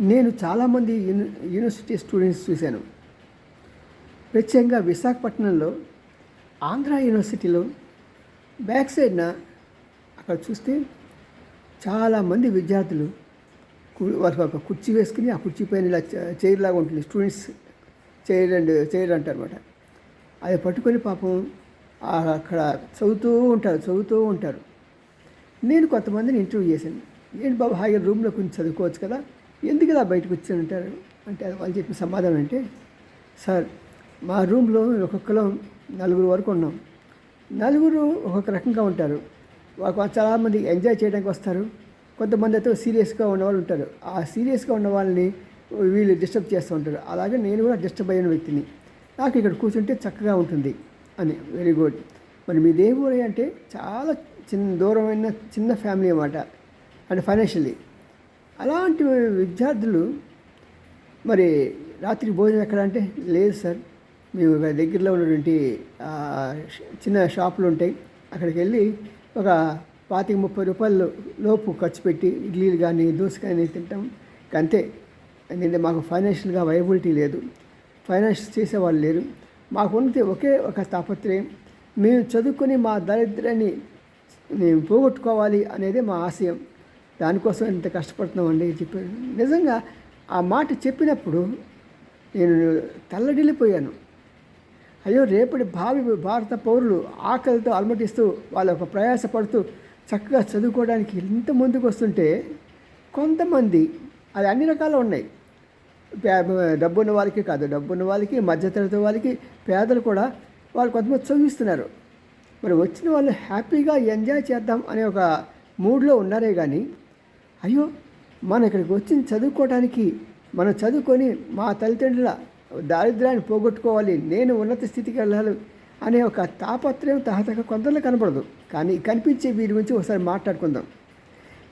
నేను చాలామంది uni university students చూశాను. ప్రత్యేకంగా విశాఖపట్నంలో ఆంధ్ర యూనివర్సిటీలో బ్యాక్ సైడ్న అక్కడ చూస్తే చాలామంది విద్యార్థులు వాళ్ళకి ఒక కుర్చీ వేసుకుని ఆ కుర్చీ పైన ఇలా చైర్ లాగా ఉంటుంది. స్టూడెంట్స్ చైర్ అండ్ చైర్ అంటారనమాట అది పట్టుకొని పాపం అక్కడ చదువుతూ ఉంటారు చదువుతూ ఉంటారు. నేను కొంతమందిని ఇంటర్వ్యూ చేశాను. ఏంటి బాబు హాయిగా రూమ్లో కొంచెం చదువుకోవచ్చు కదా? ఎందుకు ఇలా బయటకు వచ్చానంటారు అంటే అది వాళ్ళు చెప్పిన సమాధానం అంటే సార్ మా రూమ్లో ఒక్కొక్కలో నలుగురు వరకు ఉన్నాం. నలుగురు ఒక్కొక్క రకంగా ఉంటారు. వాళ్ళు చాలామంది ఎంజాయ్ చేయడానికి వస్తారు. కొంతమంది అయితే సీరియస్గా ఉన్నవాళ్ళు ఉంటారు. ఆ సీరియస్గా ఉన్న వాళ్ళని వీళ్ళు డిస్టర్బ్ చేస్తూ ఉంటారు. అలాగే నేను కూడా డిస్టర్బ్ అయిన వ్యక్తిని. నాకు ఇక్కడ కూర్చుంటే చక్కగా ఉంటుంది అని. Very good. మరి మీ దేవుడు అంటే చాలా చిన్న దూరమైన చిన్న ఫ్యామిలీ అన్నమాట. అండ్ ఫైనాన్షియల్లీ అలాంటి విద్యార్థులు మరి రాత్రి భోజనం ఎక్కడ అంటే లేదు సార్ మేము దగ్గరలో ఉన్నటువంటి చిన్న షాపులు ఉంటాయి. అక్కడికి వెళ్ళి ఒక పాతిక ముప్పై రూపాయలు లోపు ఖర్చు పెట్టి ఇడ్లీలు కానీ దోశ కానీ తింటాం. అంతే. నేను మాకు ఫైనాన్షియల్గా వైబిలిటీ లేదు. ఫైనాన్స్ చేసేవాళ్ళు లేరు. మాకు ఉన్నది ఒకే ఒక తాపత్రయం. మేము చదువుకొని మా దరిద్రాన్ని మేము పోగొట్టుకోవాలి అనేది మా ఆశయం. దానికోసం ఇంత కష్టపడుతున్నామండి చెప్పారు నిజంగా ఆ మాట చెప్పినప్పుడు నేను తల్లడిల్లిపోయాను. అయ్యో రేపటి భావి భారత పౌరులు ఆకలితో అలమటిస్తూ వాళ్ళ ఒక ప్రయాసపడుతూ చక్కగా చదువుకోవడానికి ఇంత ముందుకు వస్తుంటే కొంతమంది అది అన్ని రకాలు ఉన్నాయి. పే- డబ్బున్న వాళ్ళకి కాదు డబ్బున్న వాళ్ళకి మధ్యతరగతి వాళ్ళకి పేదలు కూడా వాళ్ళు కొంతమంది చదివిస్తున్నారు. మరి వచ్చిన వాళ్ళు హ్యాపీగా ఎంజాయ్ చేద్దాం అనే ఒక మూడ్లో ఉన్నారే కానీ అయ్యో మనం ఇక్కడికి వచ్చి చదువుకోవడానికి మనం చదువుకొని మా తల్లిదండ్రుల దారిద్ర్యాన్ని పోగొట్టుకోవాలి నేను ఉన్నత స్థితికి వెళ్ళాలి అనే ఒక తాపత్రయం తహతక కొందరిలో కనపడదు కానీ కనిపించే వీరి గురించి ఒకసారి మాట్లాడుకుందాం.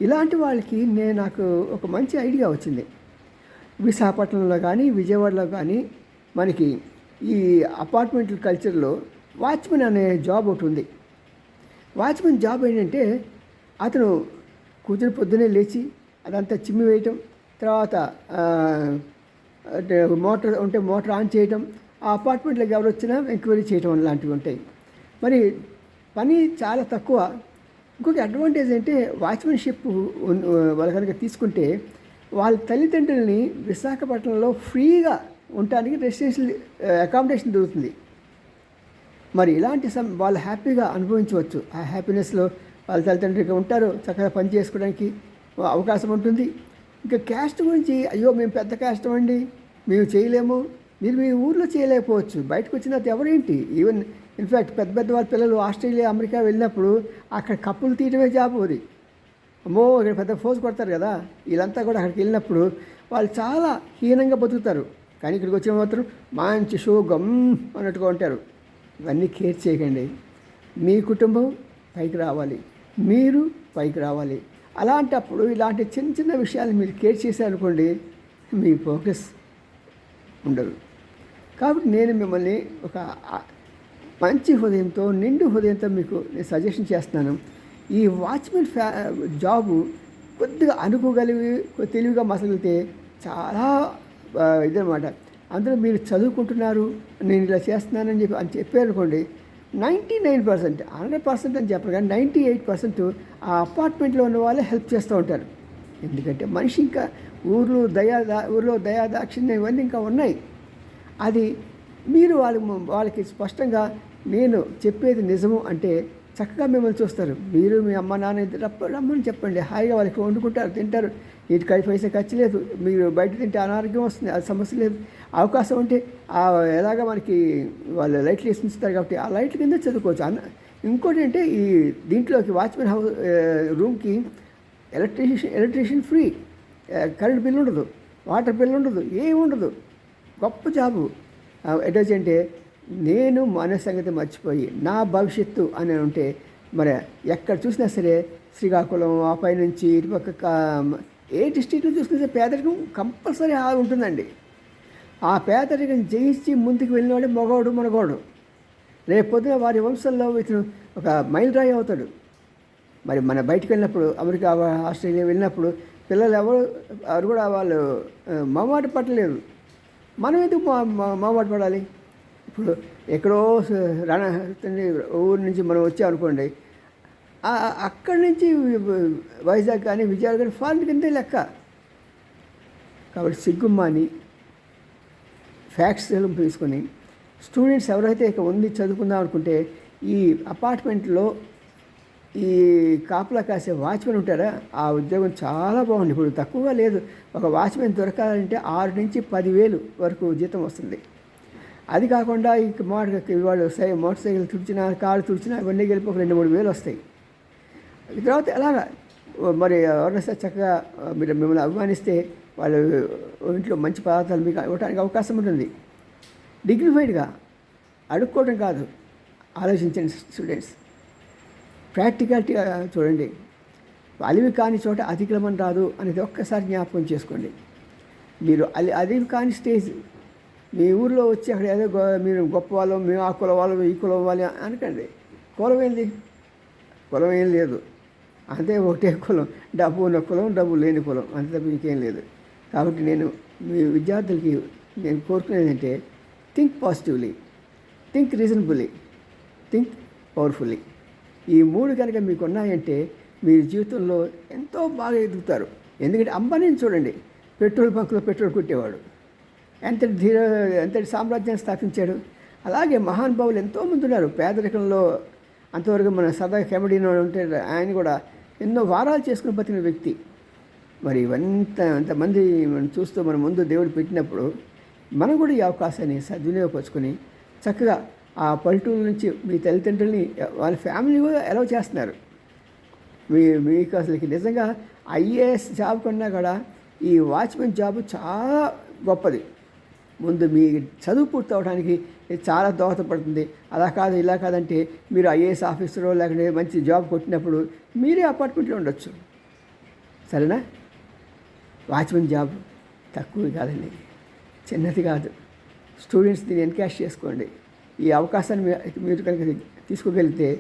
ఇలాంటి వాళ్ళకి నేను నాకు ఒక మంచి ఐడియా వచ్చింది. విశాఖపట్నంలో కానీ విజయవాడలో కానీ మనకి ఈ అపార్ట్మెంట్ కల్చర్లో వాచ్మెన్ అనే జాబ్ ఒకటి ఉంది. వాచ్మెన్ జాబ్ ఏంటంటే అతను కూతురు పొద్దునే లేచి అదంతా చిమ్మి వేయటం తర్వాత అంటే మోటార్ ఉంటే మోటార్ ఆన్ చేయటం ఆ అపార్ట్మెంట్లోకి ఎవరు వచ్చినా ఎంక్వైరీ చేయటం లాంటివి ఉంటాయి. మరి పని చాలా తక్కువ. ఇంకొక అడ్వాంటేజ్ అంటే వాచ్మెన్షిప్ వాళ్ళు కనుక తీసుకుంటే వాళ్ళ తల్లిదండ్రుల్ని విశాఖపట్నంలో ఫ్రీగా ఉండటానికి రెసిడెన్షియల్ అకామిడేషన్ దొరుకుతుంది. మరి ఇలాంటి సమ్ వాళ్ళు హ్యాపీగా అనుభవించవచ్చు. ఆ హ్యాపీనెస్లో వాళ్ళ తల్లిదండ్రులుగా ఉంటారు చక్కగా పని చేసుకోవడానికి అవకాశం ఉంటుంది. ఇంకా క్యాస్ట్ గురించి అయ్యో మేము పెద్ద క్యాస్ట్ అండి మేము చేయలేము మీరు మీ ఊర్లో చేయలేకపోవచ్చు. బయటకు వచ్చిన ఎవరేంటి? ఈవెన్ ఇన్ఫ్యాక్ట్ పెద్ద పెద్ద వాళ్ళ పిల్లలు ఆస్ట్రేలియా అమెరికా వెళ్ళినప్పుడు అక్కడ కప్పులు తీయడమే జాబ్ అది. అమ్మో ఇక్కడ పెద్ద ఫోజ్ కొడతారు కదా. వీళ్ళంతా కూడా అక్కడికి వెళ్ళినప్పుడు వాళ్ళు చాలా హీనంగా బతుకుతారు. కానీ ఇక్కడికి వచ్చిన మాత్రం మంచి షో గమ్ అన్నట్టుగా ఉంటారు. ఇవన్నీ కేర్ చేయకండి. మీ కుటుంబం పైకి రావాలి. మీరు పైకి రావాలి. అలాంటప్పుడు ఇలాంటి చిన్న చిన్న విషయాలు మీరు కేర్ చేశారనుకోండి మీ ఫోకస్ ఉండదు. కాబట్టి నేను మిమ్మల్ని ఒక మంచి హృదయంతో నిండు హృదయంతో మీకు నేను సజెషన్ చేస్తున్నాను. ఈ వాచ్మెన్ ఫ్యా జాబు కొద్దిగా అనుకోగలిగి తెలివిగా మసలితే చాలా ఇదనమాట అందులో మీరు చదువుకుంటున్నారు నేను ఇలా చేస్తున్నానని చెప్పి అని చెప్పారనుకోండి ninety nine percent hundred percent అని చెప్పరు కానీ నైంటీ ఎయిట్ పర్సెంట్ ఆ అపార్ట్మెంట్లో ఉన్న వాళ్ళే హెల్ప్ చేస్తూ ఉంటారు. ఎందుకంటే మనిషి ఇంకా ఊర్లో దయా దా- ఊర్లో దయా దాక్షిణ్యం ఇవన్నీ ఇంకా ఉన్నాయి. అది మీరు వాళ్ళకి వాళ్ళకి స్పష్టంగా నేను చెప్పేది నిజము అంటే చక్కగా మిమ్మల్ని చూస్తారు. మీరు మీ అమ్మ నాన్న ఇద్దరు రప్ప రమ్మని చెప్పండి. హాయిగా వాళ్ళకి వండుకుంటారు తింటారు. ఇటు కలిపి పైసా ఖర్చు లేదు. మీరు బయట తింటే అనారోగ్యం వస్తుంది అది సమస్య లేదు. అవకాశం ఉంటే ఆ మనకి వాళ్ళు లైట్లు వేసి ఉంచుతారు కాబట్టి ఆ లైట్ల కింద చదువుకోవచ్చు. అన్న ఇంకోటి అంటే ఈ దీంట్లోకి వాచ్మెన్ హౌస్ రూమ్కి electrician electrician free. Current bill ఉండదు. వాటర్ బిల్ ఉండదు. ఏమి ఉండదు. గొప్ప జాబు. ఎటొచ్చి అంటే నేను మన సంగతి మర్చిపోయి నా భవిష్యత్తు అని ఉంటే మరి ఎక్కడ చూసినా సరే శ్రీకాకుళం ఆ పైనుంచి ఇటుపక్క ఏ డిస్టిక్లో చూసుకుంటే పేదరికం కంపల్సరీ ఆ ఉంటుందండి. ఆ పేదరికం జయించి ముందుకు వెళ్ళినవాడే మగవాడు మనగోడు. రేపొద్దున వారి వంశంలో ఇతను ఒక మైల్ రాయి అవుతాడు. మరి మన బయటకు వెళ్ళినప్పుడు అమెరికా ఆస్ట్రేలియా వెళ్ళినప్పుడు పిల్లలు ఎవరు ఎవరు కూడా వాళ్ళు మామాట పట్టలేరు. మనం ఎందుకు మా మొ- పడాలి? ఇప్పుడు ఎక్కడో రణ ఊరి ఊరు నుంచి మనం వచ్చాం అనుకోండి అక్కడి నుంచి వైజాగ్ కానీ విజయవాడ కానీ ఫారెన్ కింద లెక్క. కాబట్టి సిగ్గుమ్మాని ఫ్యాక్ట్స్ తీసుకొని స్టూడెంట్స్ ఎవరైతే ఇక ఉంది చదువుకుందాం అనుకుంటే ఈ అపార్ట్మెంట్లో ఈ కాపలా కాసే వాచ్మెన్ ఉంటారా? ఆ ఉద్యోగం చాలా బాగుంది. ఇప్పుడు తక్కువగా లేదు. ఒక వాచ్మెన్ దొరకాలంటే ఆరు నుంచి పదివేలు వరకు జీతం వస్తుంది. అది కాకుండా ఇక మోటార్ వాళ్ళు సై మోటార్ సైకిల్ తుడిచినా కారు తుడిచినా ఇవన్నీ కలిపి ఒక రెండు మూడు వేలు వస్తాయి. తర్వాత ఎలాగా మరి ఎవరైనా సరే చక్కగా మీరు మిమ్మల్ని అభిమానిస్తే వాళ్ళు ఇంట్లో మంచి పదార్థాలు మీకు ఇవ్వడానికి అవకాశం ఉంటుంది. డిగ్నిఫైడ్గా అడుక్కోవడం కాదు. ఆలోచించండి స్టూడెంట్స్. ప్రాక్టికాలిటీగా చూడండి. అలివి కాని చోట అతిక్రమం రాదు అనేది ఒక్కసారి జ్ఞాపకం చేసుకోండి. మీరు అది అలివి కాని స్టేజ్ మీ ఊర్లో వచ్చి అక్కడ ఏదో గొ- మీరు గొప్ప వాళ్ళు మేము ఆ కుల వాళ్ళు ఈ కులం వాళ్ళు అనకండి. కులం ఏంది? కులం ఏం లేదు. అంతే ఒకటే కులం. డబ్బు ఉన్న కులం డబ్బు లేని కులం. అంతే తప్ప ఇంకేం లేదు. కాబట్టి నేను మీ విద్యార్థులకి నేను కోరుకునేది అంటే think positively think reasonably think powerfully ఈ మూడు కనుక మీకు ఉన్నాయంటే మీరు జీవితంలో ఎంతో బాగా ఎదుగుతారు. ఎందుకంటే అంబానీని చూడండి పెట్రోల్ బంక్లో పెట్రోల్ కొట్టేవాడు. ఎంతటి ధీర ఎంతటి సామ్రాజ్యాన్ని స్థాపించాడు. అలాగే మహానుభావులు ఎంతోమంది ఉన్నారు. పేదరికంలో అంతవరకు మన సదా కెమెడీలో ఉంటే ఆయన కూడా ఎన్నో వారాలు చేసుకుని బతికిన వ్యక్తి. మరి ఇవంత అంతమంది మనం చూస్తూ మన ముందు దేవుడు పెట్టినప్పుడు మనం కూడా ఈ అవకాశాన్ని సద్వినియోగపరుచుకొని చక్కగా ఆ పల్లెటూరు నుంచి మీ తల్లిదండ్రుల్ని వాళ్ళ ఫ్యామిలీ కూడా ఎలా చేస్తున్నారు. మీ మీకు అసలుకి నిజంగా ఐఏఎస్ జాబ్ కన్నా కూడా ఈ వాచ్మెన్ జాబ్ చాలా గొప్పది. ముందు మీ చదువు పూర్తి అవడానికి చాలా దోహదపడుతుంది. అలా కాదు ఇలా కాదంటే మీరు ఐఏఎస్ ఆఫీసరో లేకుంటే మంచి జాబ్ కొట్టినప్పుడు మీరే అపార్ట్మెంట్లో ఉండొచ్చు. సరేనా? వాచ్మెన్ జాబ్ తక్కువ కాదండి. చిన్నది కాదు. స్టూడెంట్స్ దీన్ని ఎన్కాష్ చేసుకోండి. ఈ అవకాశాన్ని మీరు కనుక తీసుకోగలిగితే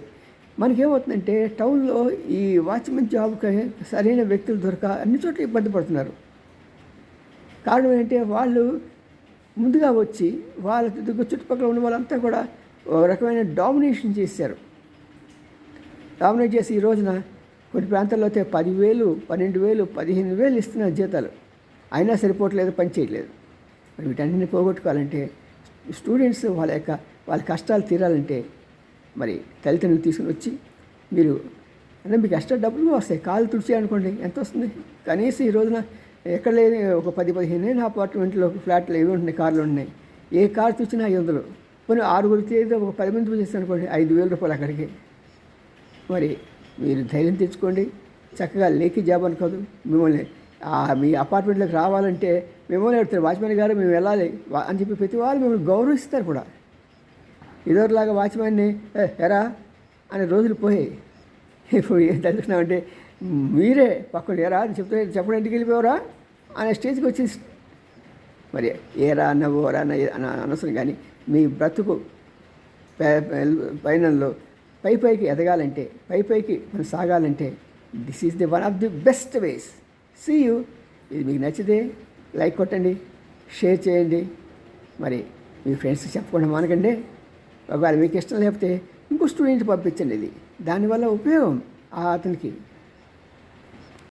మనకేమవుతుందంటే టౌన్లో ఈ వాచ్మెన్ జాబ్కి సరైన వ్యక్తులు దొరక అన్ని చోట్ల ఇబ్బంది పడుతున్నారు. కారణం ఏంటంటే వాళ్ళు ముందుగా వచ్చి వాళ్ళ చుట్టుపక్కల ఉన్న వాళ్ళంతా కూడా ఒక రకమైన డామినేషన్ చేశారు. డామినేట్ చేసి ఈ రోజున కొన్ని ప్రాంతాల్లో అయితే పదివేలు పన్నెండు వేలు పదిహేను వేలు ఇస్తున్నారు జీతాలు. అయినా సరిపోవట్లేదు పని చేయట్లేదు. మరి వీటన్నిటిని పోగొట్టుకోవాలంటే స్టూడెంట్స్ వాళ్ళ యొక్క వాళ్ళ కష్టాలు తీరాలంటే మరి తల్లిదండ్రులు తీసుకుని వచ్చి మీరు అంటే మీకు ఎక్స్ట్రా డబ్బులు వస్తాయి. కాలు తుడిచి అనుకోండి ఎంత వస్తుంది? కనీసం ఈ రోజున ఎక్కడ లేని ఒక పది పదిహేను అపార్ట్మెంట్లో ఫ్లాట్లు ఏవి ఉంటున్నాయి కార్లు ఉన్నాయి. ఏ కార్ చూసినా ఐదు వందలు కొన్ని ఆరుగురు ఏదో ఒక పది మంది చేస్తాను అనుకోండి ఐదు వేల రూపాయలు అక్కడికి. మరి మీరు ధైర్యం తెచ్చుకోండి. చక్కగా లేకి జాబ్ అనుకోదు. మిమ్మల్ని మీ అపార్ట్మెంట్లోకి రావాలంటే మిమ్మల్ని అడుగుతారు వాచ్మెన్ గారు మేము వెళ్ళాలి. అని చెప్పి ప్రతి వాళ్ళు మిమ్మల్ని గౌరవిస్తారు కూడా. ఇదివరలాగా వాచ్మెన్ని ఎరా అనే రోజులు పోయాయి. ఇప్పుడు ఏం తెలుసుకున్నామంటే మీరే పక్కన ఎరా అని చెప్తే చెప్పడం ఇంటికి వెళ్ళిపోవరా అనే స్టేజ్కి వచ్చి మరి ఏరా అన్న ఓరా అన్న అనవసరం కానీ మీ బ్రతుకు పై- పై- పైకి ఎదగాలంటే పై పైకి మనం సాగాలంటే this is the one of the best ways see you ఇది మీకు నచ్చితే లైక్ కొట్టండి షేర్ చేయండి. మరి మీ ఫ్రెండ్స్ చెప్పకుండా మానకండి. ఒకవేళ మీకు ఇష్టం లేకపోతే ఇంకో స్టూడెంట్ పంపించండి ఇది. దానివల్ల ఉపయోగం ఆ అతనికి.